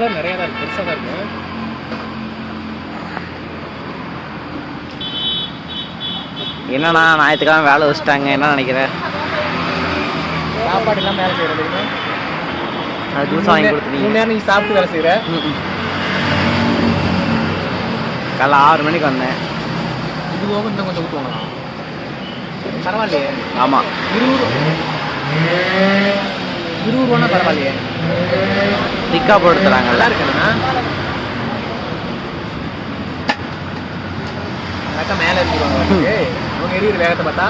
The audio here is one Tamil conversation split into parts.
டம்ளர் நிறைய தான் இருக்கு. பெருசாக தான் இருக்கு. என்னண்ணா ஞாயிற்றுக்கிழமை வேலை வச்சுட்டாங்க. என்ன நினைக்கிறேன் சாப்பாடு எல்லாம் வேலை செய்யறது அது ஜூஸ் வாங்கி கொடுத்துட்டீங்க. மூணு நேரம் நீ சாப்பிட்டு வேலை ம். காலைல ஆறு மணிக்கு வந்தேன். இது போக இன்னும் கொஞ்சம் ஊற்றுவாங்களா பரவாயில்லையே. ஆமாம் இருபது இருபது ரூபானா பரவாயில்லையே. திக்கா போட்டு தராங்கல்ல நல்லா இருக்குண்ணா அக்கா மேலே வந்துட்டு அவங்க எரியுற வேகத்தை பார்த்தா.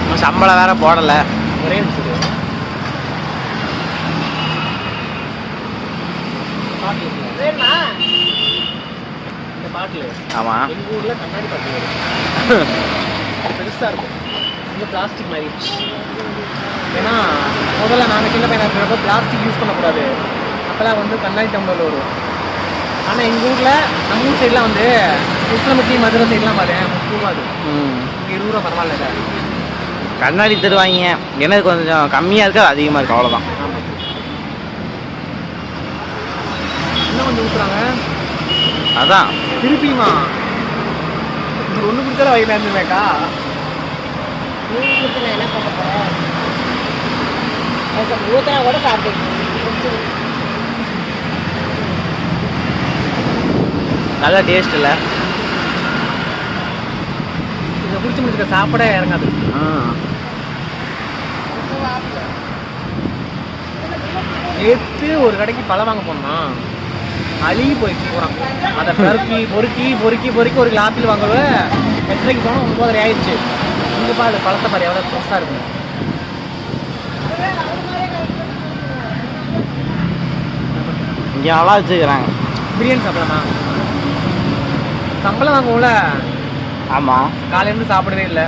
இன்னும் சம்பளம் வேற போடலை. ஒரே நிமிஷம் ஆமாம் எங்கள் ஊரில் கண்ணாடி பாட்டில் பெருசாக இருக்கும். இங்கே பிளாஸ்டிக் மாதிரி. ஏன்னா முதல்ல நான் சின்ன பையனாக இருக்கிறப்ப பிளாஸ்டிக் யூஸ் பண்ணக்கூடாது. அப்போல்லாம் வந்து கண்ணாடி டம்ளர் வரும். ஆனால் எங்கள் ஊரில் நம்ம ஊர் சைட்லாம் வந்து கிருஷ்ணமூர்த்தி மதுரை சைட்லாம் பாரு முப்பது ரூபா அது ம். இங்கே இருபது ரூபா பரவாயில்ல கண்ணாடி தருவாங்க. எனக்கு கொஞ்சம் கம்மியாக இருக்கு அது அதிகமாக இருக்கு அவ்வளோதான் இன்னும் கொஞ்சம் ஊற்றுறாங்க அதான். திருப்பியுமா? ஒன்று கொடுத்தாலும் வயிறு இருந்துமேக்கா நான் என்ன பண்ண போறேன் ஊத்தனா கூட சாப்பிட்டு நல்லா டேஸ்ட் இல்லை இதை குடிச்சு முடிச்சுக்க சாப்பிட இறங்காது. நேற்று ஒரு கடைக்கு பழம் வாங்க போனோமா? அழுகி போயிடுச்சு போகிறான் அதை பொறுக்கி பொறுக்கி பொறுக்கி பொறுக்கி ஒரு கிலோ ஆப்பிள் வாங்குவ எட்டரைக்கு போனோம் ஒன்பதரை ஆயிடுச்சு. இங்கே பாரு பழத்தை பாரு எவ்வளோ பெருசாக இருக்கும் இங்கே நல்லா வச்சுக்கிறாங்க. பிரியாணி சாப்பிடலாமா? சம்பளம் வாங்குவோம்ல? ஆமாம் காலையிலேருந்து சாப்பிடவே இல்லை.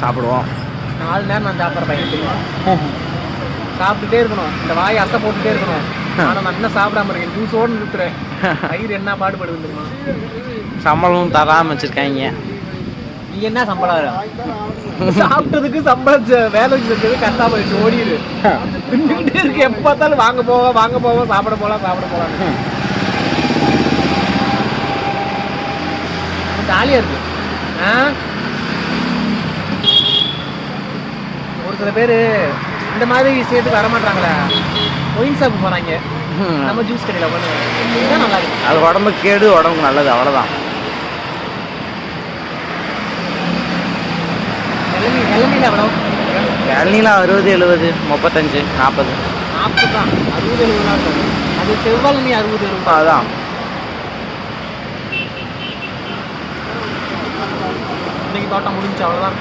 சாப்பிடுவோம். நாலு நேரம் நான் சாப்பிட்ற பையன். சாப்பிட்டுட்டே இருக்கணும். இந்த வாயை அசை போட்டுட்டே இருக்கணும். ஆனால் நான் இன்னும் சாப்பிடாம இருக்கேன். ஜூஸோடு நிறுத்துறேன். வயிறு என்ன பாடுபடுது தெரியுமா? சம்பளமும் தராமல் வச்சுருக்காங்க. நீ என்ன சம்பளம்? சாப்பிட்டதுக்கு சம்பளம் செ- வேலை செஞ்சது கரெக்டாக போயிடுச்சு ஓடிடு. தின்னுக்கிட்டே இருக்கு. எப்போ பார்த்தாலும் வாங்க போவா வாங்க போவா சாப்பிட போகலாம் சாப்பிட போகலாம் ஜாலியாக இருக்கு. ஆ? ஒரு சில பேர் இந்த மாதிரி விஷயத்துக்கு வர மாட்டாங்களே ஒயின் ஷாப் போகிறாங்க நம்ம ஜூஸ் கடையில் பண்ணுவோம் இதுதான் நல்லா இருக்கு. அது உடம்புக்கு கேடு உடம்புக்கு நல்லது அவ்வளோதான் இளநீ இளநீல எவ்வளோ இளநீலாம் அறுபது எழுபது முப்பத்தஞ்சு நாற்பது. நாற்பது? தான் அறுபது எழுபது அது செவ்வாய் நீ அறுபது எழுபது அதான். இன்னைக்கு தோட்டம் முடிஞ்சு அவ்வளோதான்